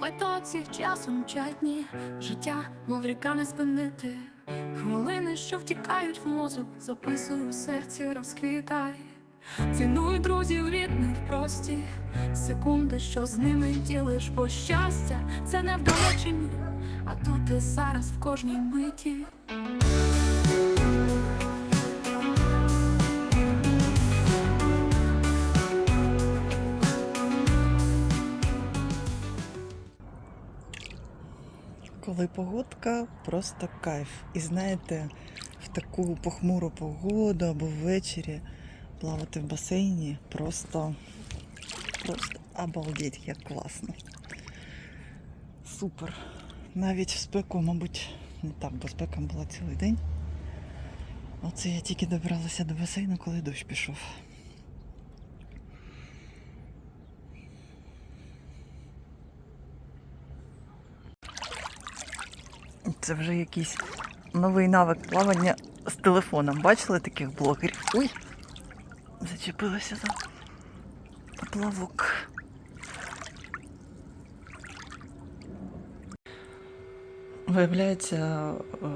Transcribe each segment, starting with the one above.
потоці часом чадні, життя, мов ріка не спинити. Хвилини, що втікають в мозок, записую в серці, розквітай. Ціную друзів рідних прості, секунди, що з ними ділиш, бо щастя це не вдалечині, а тут і зараз в кожній миті. Коли погодка просто кайф. І знаєте, в таку похмуру погоду або ввечері плавати в басейні просто, просто обалдеть, як класно. Супер. Навіть в спеку, мабуть, не так, бо спека була цілий день. Оце я тільки добралася до басейну, коли дощ пішов. Це вже якийсь новий навик плавання з телефоном. Бачили таких блогерів? Ой! Зачепилася за поплавок. Виявляється, е,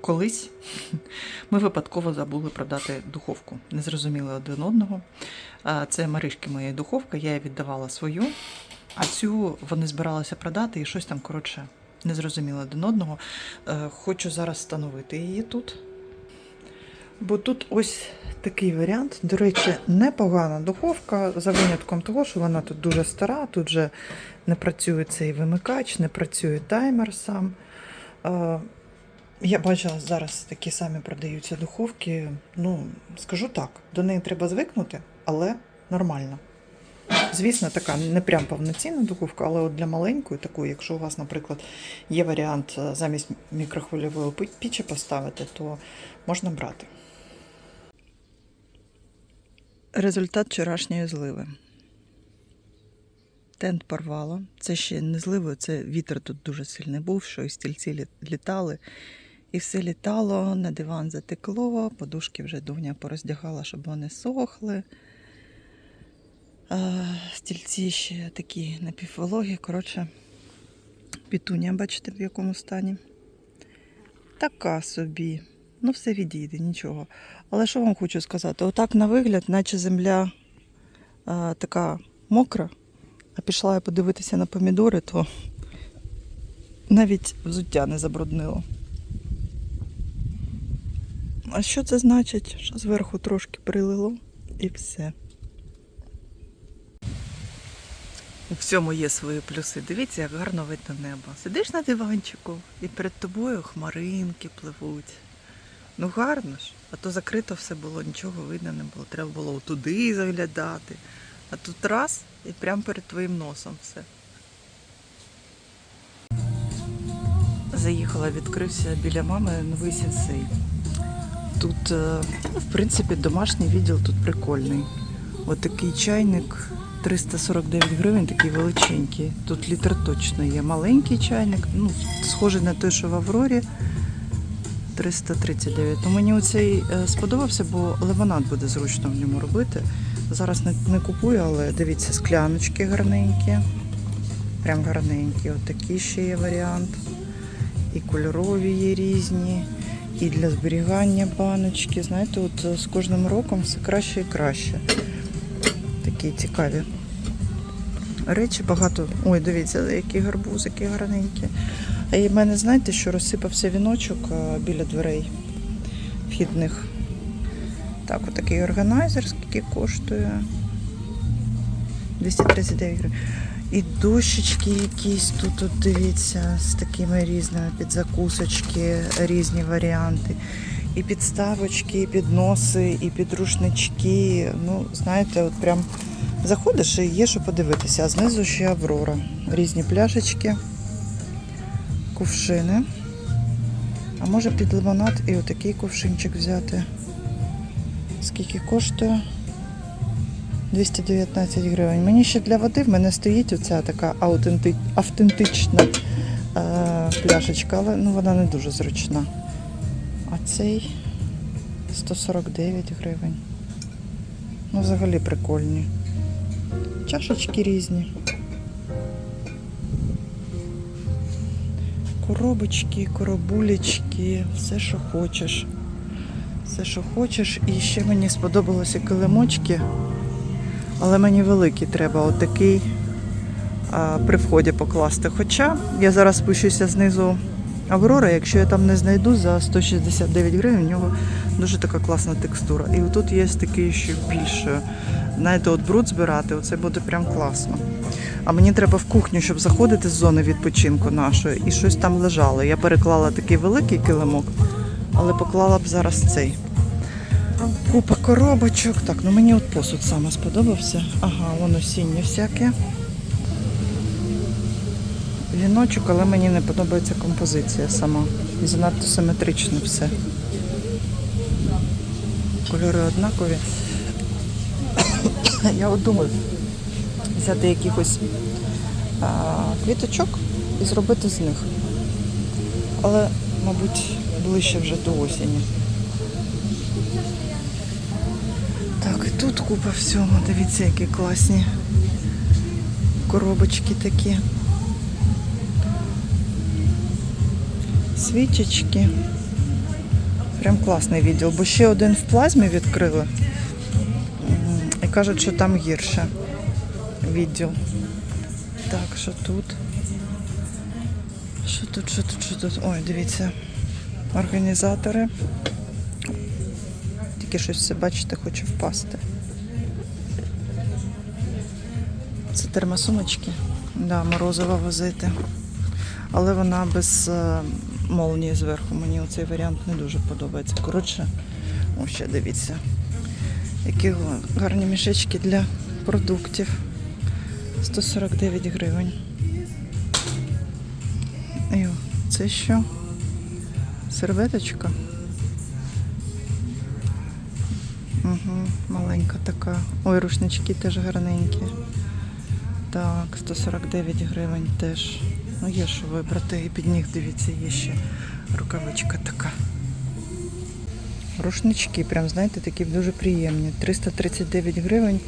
колись ми випадково забули продати духовку. Не зрозуміли один одного. Це Маришки моя духовка, я їй віддавала свою, а цю вони збиралися продати і щось там, коротше, не зрозуміли один одного. Е, Хочу зараз встановити її тут. Бо тут ось такий варіант. До речі, непогана духовка, за винятком того, що вона тут дуже стара, тут вже не працює цей вимикач, не працює таймер сам. Е, Я бачила, зараз такі самі продаються духовки. Ну, скажу так, до неї треба звикнути, але нормально. Звісно, така не прям повноцінна духовка, але от для маленької такої, якщо у вас, наприклад, є варіант е, замість мікрохвильової пі- пічі поставити, то можна брати. Результат вчорашньої зливи. Тент порвало. Це ще не зливою, це вітер тут дуже сильний був, що і стільці літали. І все літало, на диван затекло, подушки вже Дуня пороздягала, щоб вони сохли. Стільці ще такі напіввологі. Коротше, пітуня, бачите, в якому стані. Така собі. Ну, все відійде, нічого. Але що вам хочу сказати? Отак на вигляд, наче земля а, така мокра, а пішла я подивитися на помідори, то навіть взуття не забруднило. А що це значить? Що зверху трошки прилило і все. У всьому є свої плюси. Дивіться, як гарно видно небо. Сидиш на диванчику і перед тобою хмаринки пливуть. Ну гарно ж. А то закрито все було, нічого видно не було. Треба було туди заглядати. А тут раз і прямо перед твоїм носом все. Заїхала, відкрився біля мами новий сенсей. Тут, е, в принципі, домашній відділ тут прикольний. Отакий чайник 349 гривень, такий величенький. Тут літр точно є. Маленький чайник, ну, схожий на той, що в Аврорі. 339. Ну, мені оцей е, сподобався, бо лимонад буде зручно в ньому робити. Зараз не, не купую, але дивіться, скляночки гарненькі. Прям гарненькі. От ще є варіант. І кольорові є різні, і для зберігання баночки. Знаєте, от е, з кожним роком все краще і краще. Такі цікаві. Речі багато. Ой, дивіться, які гарбузики гарненькі. А і в мене, знаєте, що розсипався віночок біля дверей вхідних. Так, отакий органайзер, скільки коштує. 239 гривень. І дощечки якісь тут, от дивіться, з такими різними під закусочки, різні варіанти. І підставочки, і підноси, і підрушнички. Ну, знаєте, от прям заходиш і є що подивитися. А знизу ще Аврора. Різні пляшечки, кувшини. А може під лимонад і отакий кувшинчик взяти. Скільки коштує? 219 гривень. Мені ще для води в мене стоїть оця така автентична е, пляшечка, але ну, вона не дуже зручна. А цей 149 гривень. Ну, взагалі прикольні. Чашечки різні. коробочки, коробулечки, все, що хочеш. Все, що хочеш. І ще мені сподобалося килимочки, але мені великий треба отакий а, при вході покласти. Хоча я зараз спущуся знизу Аврора, якщо я там не знайду за 169 гривень, в нього дуже така класна текстура. І тут є такий ще більше. Знаєте, от бруд збирати, оце буде прям класно. А мені треба в кухню, щоб заходити з зони відпочинку нашої, і щось там лежало. Я переклала такий великий килимок, але поклала б зараз цей. Купа коробочок. Так, ну мені от посуд саме сподобався. Ага, воно осіннє всяке. Віночок, але мені не подобається композиція сама. Занадто симетрично все. Кольори однакові. Я от думаю взяти якихось а, квіточок і зробити з них. Але, мабуть, ближче вже до осені. Так, і тут купа всього. Дивіться, які класні коробочки такі. Свічечки. Прям класний відділ, бо ще один в плазмі відкрили. Кажуть, що там гірше відділ. Так, що тут? Що тут, що тут, що тут? Ой, дивіться. Організатори. Тільки щось все, бачите, хоче впасти. Це термосумочки. Да, морозиво возити. Але вона без е, молнії зверху. Мені цей варіант не дуже подобається. Коротше, ось ще дивіться. Які гарні мішечки для продуктів. 149 гривень. І це що? Серветочка. Угу, маленька така. Ой, рушнички теж гарненькі. Так, 149 гривень теж. Ну є що вибрати. І під них, дивіться, є ще рукавичка така. Рушнички, прям, знаєте, такі дуже приємні. 339 гривень.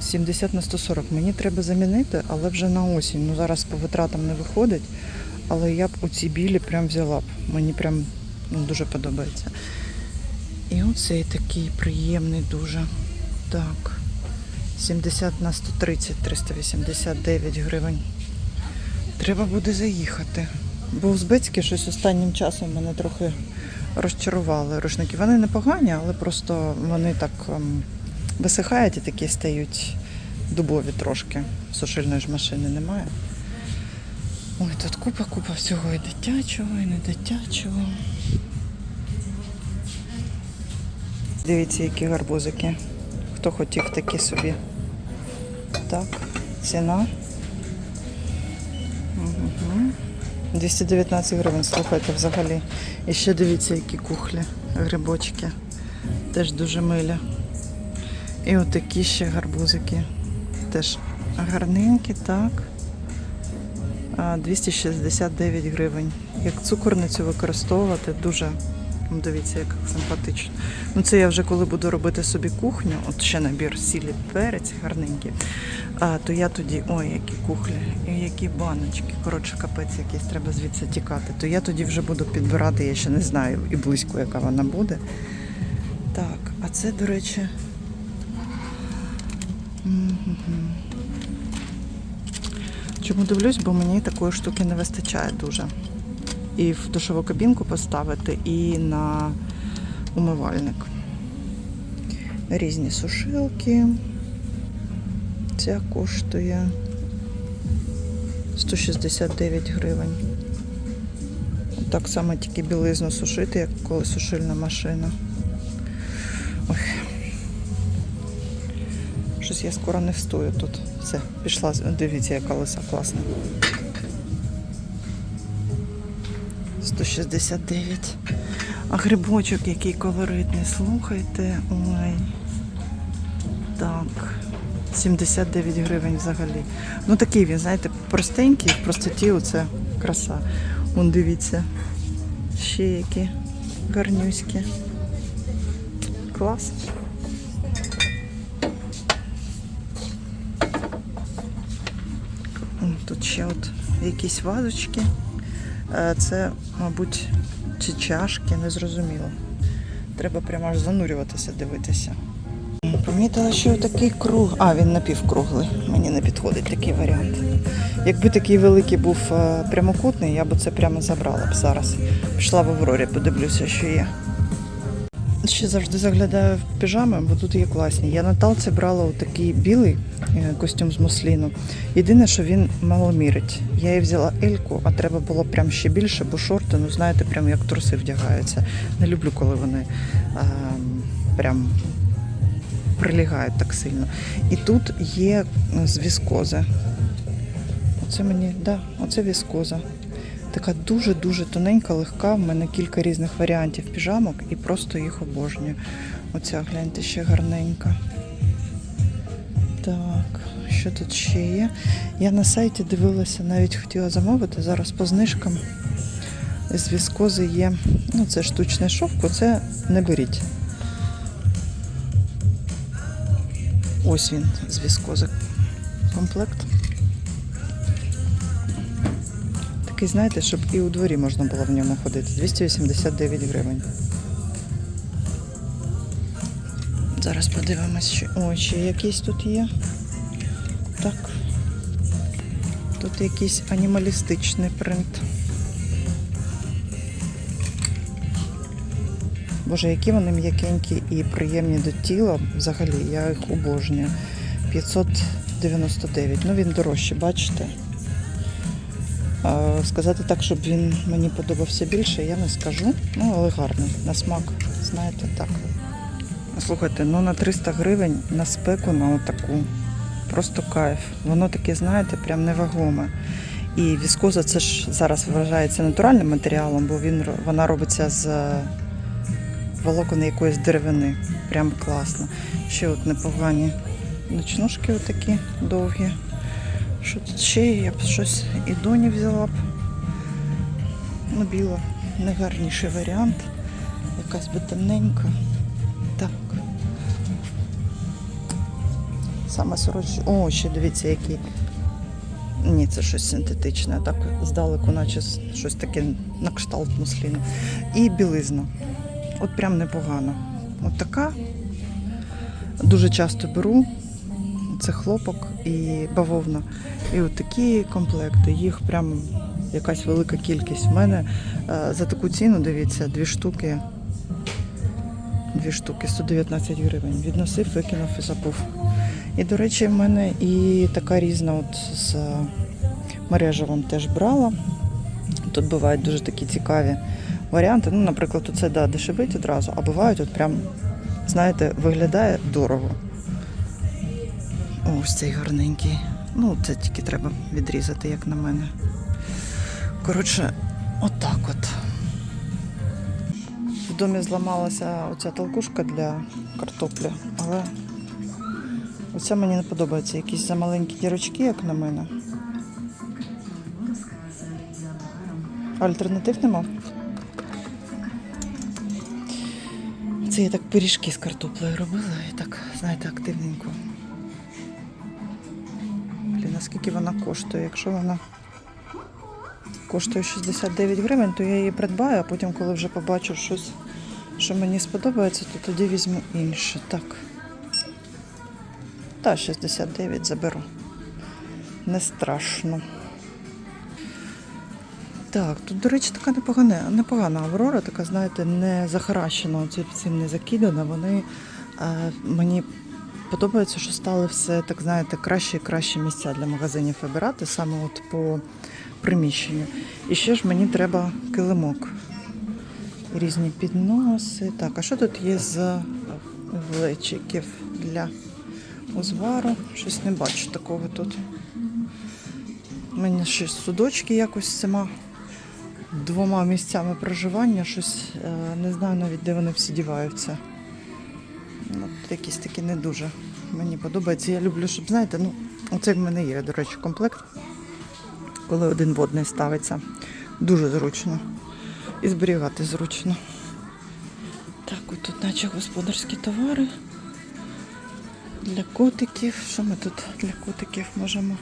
70 на 140. Мені треба замінити, але вже на осінь. Ну зараз по витратам не виходить. Але я б у ці білі прям взяла б. Мені прям ну, дуже подобається. І оцей такий приємний дуже. Так. 70 на 130, 389 гривень. Треба буде заїхати. Бо узбецькі щось останнім часом мене трохи розчарували. Рушники. Вони непогані, але просто вони так ем, висихають і такі стають дубові трошки. Сушильної ж машини немає. Ой, тут купа-купа всього і дитячого, і не дитячого. Дивіться, які гарбузики. Хто хотів такі собі. Так, ціна. Угу. 219 гривень, слухайте, взагалі. І ще дивіться, які кухлі, грибочки. Теж дуже милі. І отакі ще гарбузики. Теж гарненькі, так. 269 гривень. Як цукорницю використовувати, дуже дивіться, як симпатично. Ну це я вже коли буду робити собі кухню, от ще набір сілі перець гарненький, а, то я тоді, ой, які кухлі, які баночки. Коротше, капець якийсь треба звідси тікати. То я тоді вже буду підбирати, я ще не знаю і близько, яка вона буде. Так, а це, до речі. Чому дивлюсь, бо мені такої штуки не вистачає дуже. І в душову кабінку поставити, і на умивальник. Різні сушилки. Ця коштує 169 гривень. Так само тільки білизну сушити, як коли сушильна машина. Ой. Щось я скоро не встою тут. Все, пішла. Дивіться, яка лиса класна. 169. А грибочок який колоритний, слухайте. Ой. Так. 79 гривень взагалі. Ну такий він, знаєте, простенький, в простоті оце краса. Вон дивіться. Ще які гарнюські. Клас. Тут ще от якісь вазочки. Е, Це, мабуть, чи чашки, не зрозуміло. Треба прямо аж занурюватися, дивитися. Помітила, що такий круг. А, він напівкруглий. Мені не підходить такий варіант. Якби такий великий був е, прямокутний, я б це прямо забрала б зараз. Пішла в Аврорі, подивлюся, що є. Ще завжди заглядаю в піжами, бо тут є класні. Я на талці брала такий білий костюм з мусліну. Єдине, що він мало мірить. Я їй взяла ельку, а треба було прям ще більше, бо шорти, ну знаєте, прям як труси вдягаються. Не люблю, коли вони а, прям прилігають так сильно. І тут є е, з віскози. Оце мені, да, оце віскоза. Така дуже-дуже тоненька, легка. В мене кілька різних варіантів піжамок і просто їх обожнюю. Оця гляньте ще гарненька. Так, що тут ще є? Я на сайті дивилася, навіть хотіла замовити. Зараз по знижкам з віскози є. Ну, це штучне шовко, це не беріть. Ось він з віскози комплект. Такий, знаєте, щоб і у дворі можна було в ньому ходити. 289 гривень. Зараз подивимось, що. О, ще якийсь тут є. Так. Тут якийсь анімалістичний принт. Боже, які вони м'якенькі і приємні до тіла. Взагалі, я їх обожнюю. 599. Ну він дорожчий, бачите? Сказати так, щоб він мені подобався більше, я не скажу. Ну, але гарний. На смак, знаєте, так. Слухайте, ну на 300 гривень на спеку на отаку. Просто кайф. Воно таке, знаєте, прям невагоме. І віскоза це ж зараз вважається натуральним матеріалом, бо він, вона робиться з е, волокон якоїсь деревини. Прям класно. Ще от непогані ночнушки отакі довгі. Що тут ще є? Я б щось і доні взяла б. Ну, біла, найгарніший варіант. Якась би темненька. Саме сорочі. О, ще дивіться, який. Ні, це щось синтетичне, так здалеку, наче щось таке на кшталт мусліну. І білизна. От прям непогано. От така. Дуже часто беру. Це хлопок і бавовна. І от такі комплекти, їх прям якась велика кількість. В мене е, за таку ціну, дивіться, дві штуки. Дві штуки, 119 гривень. Відносив, викинув і забув. І, до речі, в мене і така різна от з е, мережевим теж брала. Тут бувають дуже такі цікаві варіанти. Ну, наприклад, оце да, дешевить одразу, а бувають от прям, знаєте, виглядає дорого. Ось цей гарненький. Ну, це тільки треба відрізати, як на мене. Коротше, отак от. В домі зламалася оця толкушка для картоплі, але оця мені не подобається. Якісь замаленькі дірочки, як на мене. Альтернатив нема. Це я так пиріжки з картоплею робила і так, знаєте, активненько. Блін, а скільки вона коштує? Якщо вона коштує 69 гривень, то я її придбаю, а потім, коли вже побачу щось, що мені сподобається, то тоді візьму інше. Так. Та, 69 заберу. Не страшно. Так, тут, до речі, така непогана, непогана аврора, така, знаєте, не захаращена, цим не закидана. Вони е, мені подобається, що стали все, так знаєте, краще і кращі місця для магазинів вибирати саме от по приміщенню. І ще ж мені треба килимок. Різні підноси. Так, а що тут є з глечиків для узвару? Щось не бачу такого тут. У мене ще судочки якось з цими двома місцями проживання, щось е, не знаю навіть, де вони всі діваються. Ну, якісь такі не дуже. Мені подобається. Я люблю, щоб, знаєте, ну, оце в мене є, до речі, комплект, коли один водний ставиться. Дуже зручно. І зберігати зручно. Так, от тут наче господарські товари. Для котиків. Що ми тут для котиків можемо?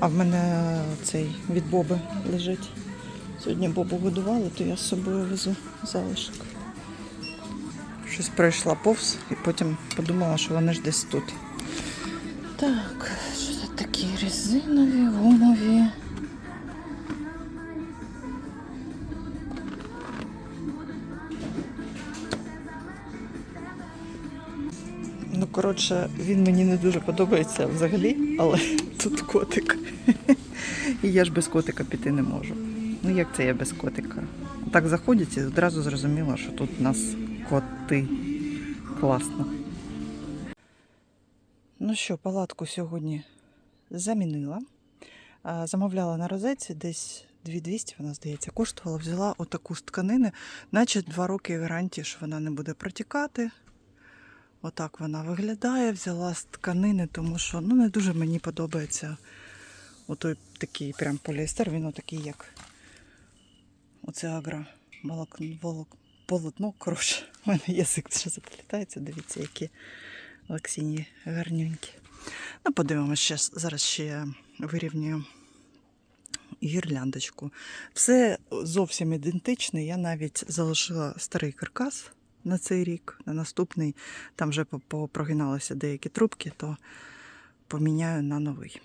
А в мене цей від Боби лежить. Сьогодні Бобу годували, то я з собою везу залишок. Щось пройшла повз і потім подумала, що вони ж десь тут. Так, що це такі резинові, гумові. Коротше, він мені не дуже подобається взагалі, але тут котик. І я ж без котика піти не можу. Ну як це я без котика? Так заходять і одразу зрозуміло, що тут у нас коти. Класно. Ну що, палатку сьогодні замінила. Замовляла на розетці десь 2200, вона здається, коштувала. Взяла отаку з тканини, наче два роки гарантії, що вона не буде протікати. Отак вона виглядає. Взяла з тканини, тому що ну, не дуже мені подобається отой такий прям поліестер, він отакий, як оце агро волокно, волок, полотно. Коротше, у мене язик вже заплітається. Дивіться, які лаксіні гарнюнькі. Ну, подивимося, зараз ще вирівнюю гірляндочку. Все зовсім ідентичне. Я навіть залишила старий каркас на цей рік, на наступний. Там вже попрогиналися деякі трубки, то поміняю на новий.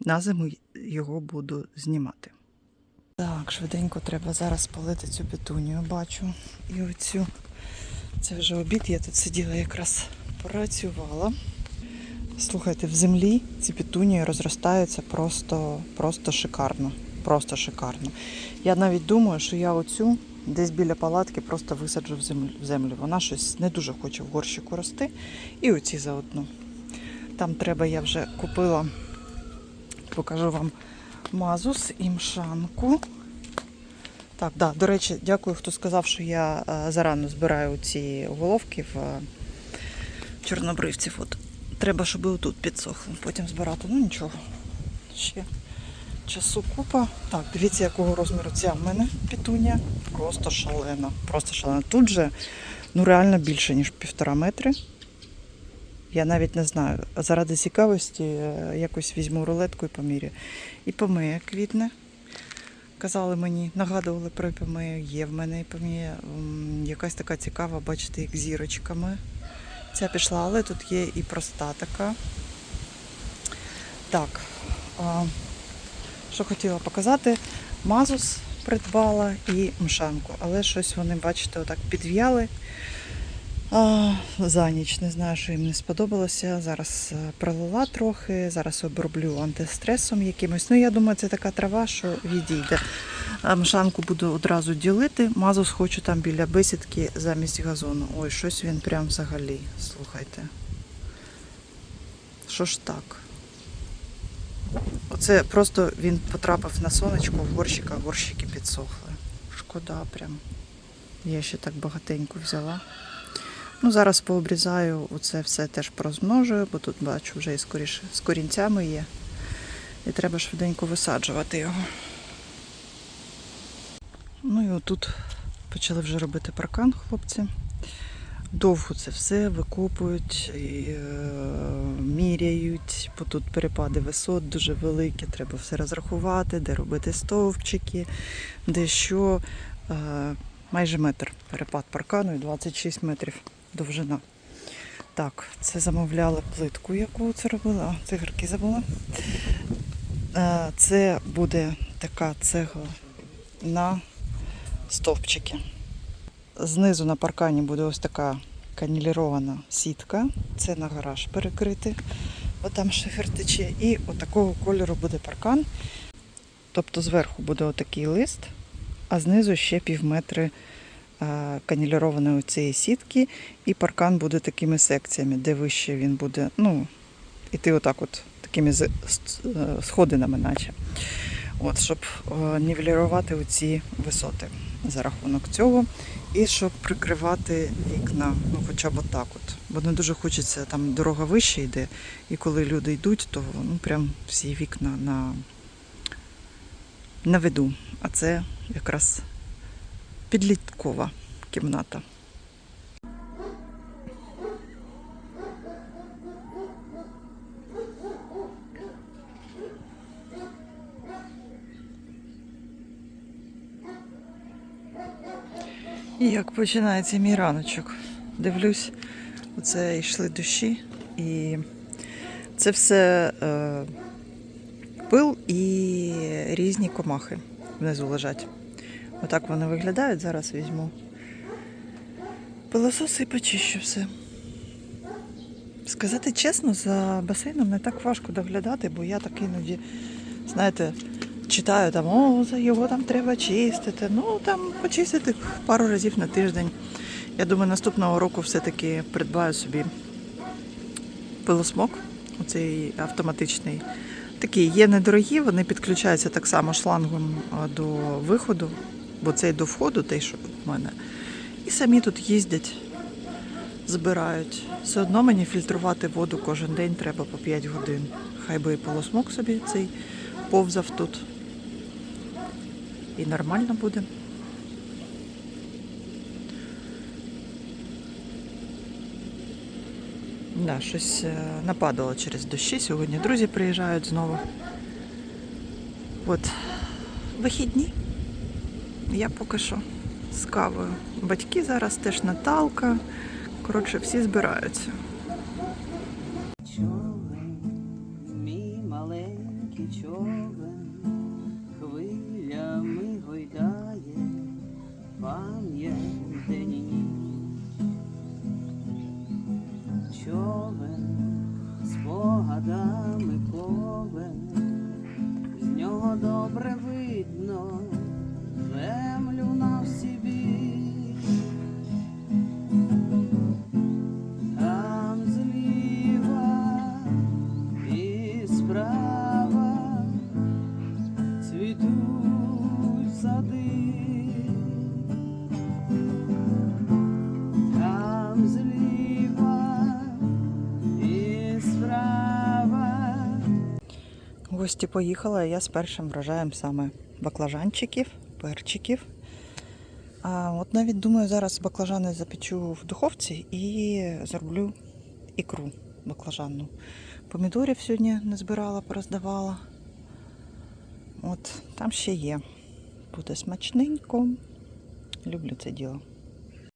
На зиму його буду знімати. Так, швиденько треба зараз полити цю петунію, бачу. І оцю. Це вже обід, я тут сиділа якраз працювала. Слухайте, в землі ці петунії розростаються просто, просто шикарно. Просто шикарно. Я навіть думаю, що я оцю десь біля палатки просто висаджу в землю. Вона щось не дуже хоче в горщику рости. І оці заодно. Там треба, я вже купила, покажу вам мазус і мшанку. Так, да, до речі, дякую, хто сказав, що я е, зарано збираю ці головки в е, чорнобривців. От. Треба, щоб і тут підсохло, потім збирати. Ну нічого. Ще часу купа. Так, дивіться, якого розміру ця в мене петунія. Просто шалена. Просто шалена. Тут же ну реально більше, ніж півтора метри. Я навіть не знаю. Заради цікавості е, якось візьму рулетку і помірю. І помия квітне. Казали мені, нагадували про іпомею, є в мене іпомея. М, Якась така цікава, бачите, як зірочками. Ця пішла, але тут є і проста така. Так, що хотіла показати, мазус придбала і мшанку, але щось вони, бачите, отак підв'яли. А, за ніч не знаю, що їм не сподобалося. Зараз е, пролила трохи, зараз оброблю антистресом якимось. Ну, я думаю, це така трава, що відійде. Мшанку буду одразу ділити. Мазус хочу там біля бесідки замість газону. Ой, щось він прям взагалі. Слухайте. Що ж так? Оце просто він потрапив на сонечко в горщик, а горщики підсохли. Шкода прям. Я ще так багатенько взяла. Ну, зараз пообрізаю, оце все теж прозмножую, бо тут бачу вже і скоріше з корінцями є. І треба швиденько висаджувати його. Ну і отут почали вже робити паркан, хлопці. Довго це все викопують, е, міряють, бо тут перепади висот дуже великі, треба все розрахувати, де робити стовпчики, де що. Е, майже метр перепад паркану і 26 метрів довжина. Так, це замовляли плитку, яку це робила. А, цигирки забула. Е, Це буде така цегла на стовпчики. Знизу на паркані буде ось така канілірована сітка. Це на гараж перекрити. Отам шифер тече. І отакого кольору буде паркан. Тобто зверху буде отакий лист, а знизу ще пів метри е, канілірованої цієї сітки, і паркан буде такими секціями, де вище він буде, ну, іти отак от такими е, сходинами, наче. От, щоб е, нівелірувати оці висоти за рахунок цього. І щоб прикривати вікна, ну хоча б отак от. Бо не дуже хочеться, там дорога вище йде, і коли люди йдуть, то ну прям всі вікна на, на виду. А це якраз підліткова кімната. Як починається мій раночок? Дивлюсь, оце йшли дощі, і це все е, пил і різні комахи внизу лежать. Отак вони виглядають. Зараз візьму пилосос і почищу все. Сказати чесно, за басейном не так важко доглядати, бо я так іноді, знаєте, читаю там, о, його там треба чистити. Ну там почистити пару разів на тиждень. Я думаю, наступного року все-таки придбаю собі пилосмок, оцей автоматичний. Такі є недорогі, вони підключаються так само шлангом до виходу, бо цей до входу, той, що в мене. І самі тут їздять, збирають. Все одно мені фільтрувати воду кожен день треба по 5 годин. Хай би і полосмок собі цей повзав тут. І нормально буде. Да, щось е, нападало через дощі. Сьогодні друзі приїжджають знову. От вихідні. Я поки що з кавою. Батьки зараз теж Наталка. Коротше, всі збираються. Гості поїхали, а я з першим врожаєм саме баклажанчиків, перчиків. А от навіть думаю, зараз баклажани запечу в духовці і зроблю ікру баклажанну. Помідорів сьогодні не збирала, пороздавала. От, там ще є. Буде смачненько. Люблю це діло.